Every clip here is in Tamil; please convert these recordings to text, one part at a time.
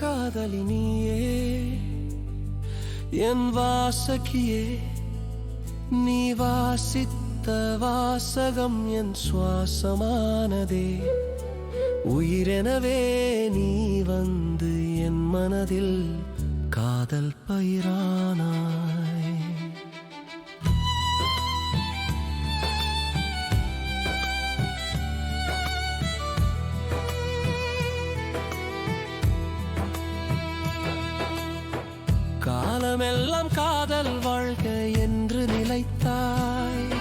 காதலி நீயே என் வாசகியே நீ வாசித்த வாசகம் என் சுவாசமானதே. உயிரெனவே நீ வந்து என் மனதில் காதல் பயிரானாய். காலமெல்லாம் காதல் வாழ்க என்று நிலைத்தாய்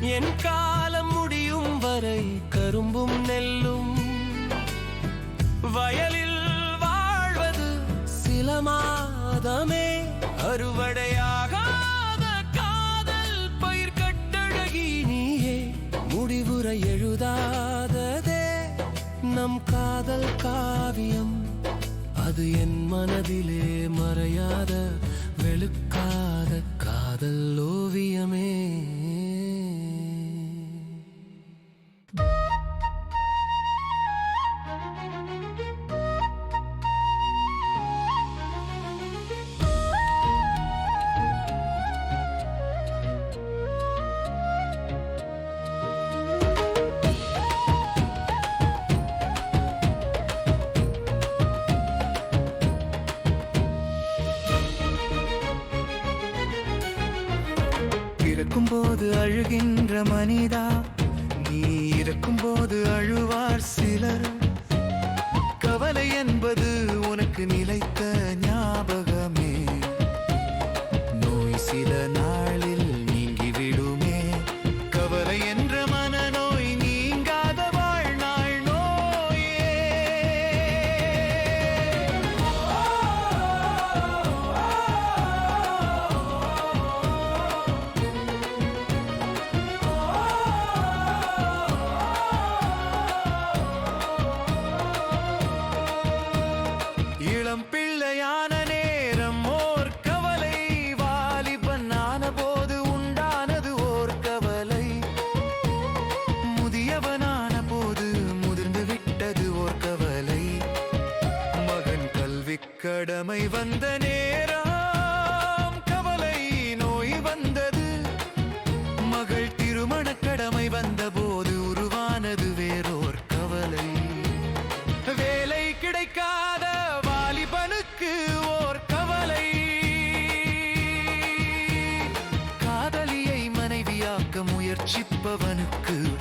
என் காலம் முடியும் வரை கரும்பும் நெல்லும். வயலில் வாழ்வது சில மாதமே அறுவடையாகாத காதல் பயிர் கட்டழகி நீயே. முடிவுரை எழுதாததே. நம் காதல் காவியம். அது என் மனதிலே மறையாத வெளுக்காத காதல் ஓவியமே. இருக்கும்போது அழுகின்ற மனிதா நீ இருக்கும்போது அழுவார் சிலர். கவலை என்பது உனக்கு நிலைத்த ஞாபகமே. நோய் சில நாள் வந்த நேரம் கவலை நோய் வந்தது. மகள் திருமண கடமை வந்த போது உருவானது வேறோர் கவலை. வேலை கிடைக்காத வாலிபனுக்கு ஓர் கவலை. காதலியை மனைவியாக்க முயற்சிப்பவனுக்கு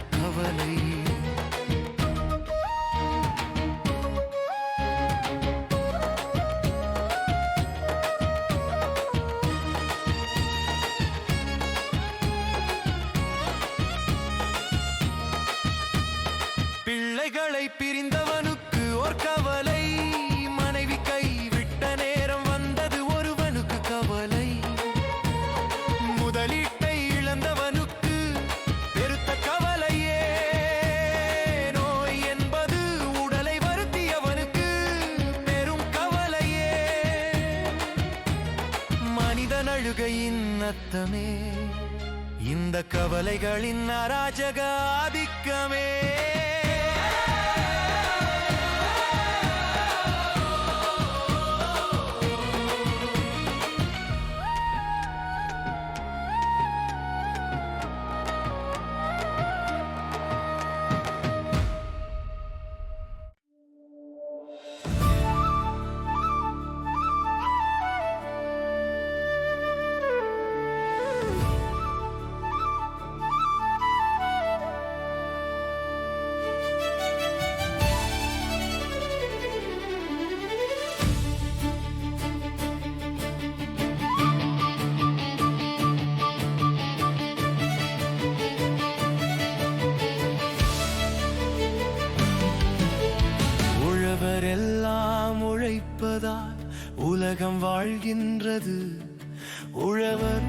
மனிதன் அழுகையின் இந்த கவலைகளின் அராஜக ஆதிக்கமே. உலகம் வாழ்கின்றது. உழவர்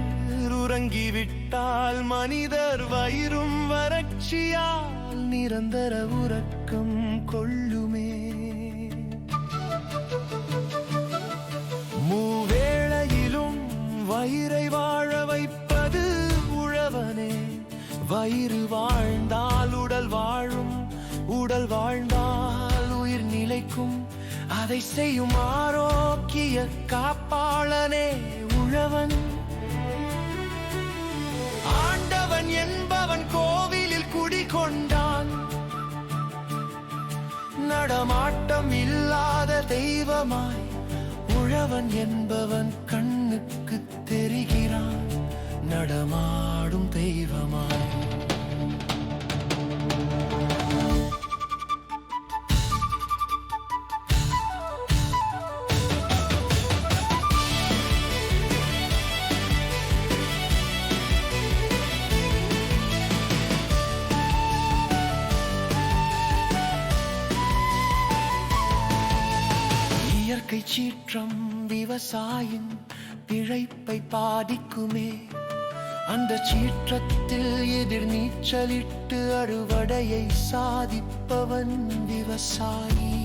உறங்கிவிட்டால் மனிதர் வயிறும் வறட்சியால் நிரந்தர உறக்கம் கொள்ளுமே. மூவேளையிலும் வயிறை வாழ வைப்பது உழவனே. வயிறு வாழ்ந்தால் உடல் வாழும் உடல் வாழ்ந்தால் உயிர் நிலைக்கும். அதை செய்யும் ஆரோக்கிய காப்பாளனே உழவன். ஆண்டவன் என்பவன் கோவிலில் குடிகொண்டான். நடமாட்டம் இல்லாத தெய்வமாய் உழவன் என்பவன் கண்ணுக்கு தெரிகிறான். நடமா சீற்றம் விவசாயின் பிழைப்பை பாதிக்குமே. அந்த சீற்றத்தில் எதிர் நீச்சலிட்டு அறுவடையை சாதிப்பவன் விவசாயி.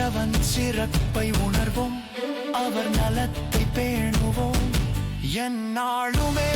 கிழவன் சிறப்பை உணர்வோம். அவர் நலத்தை பேணுவோம். என் நாளுமே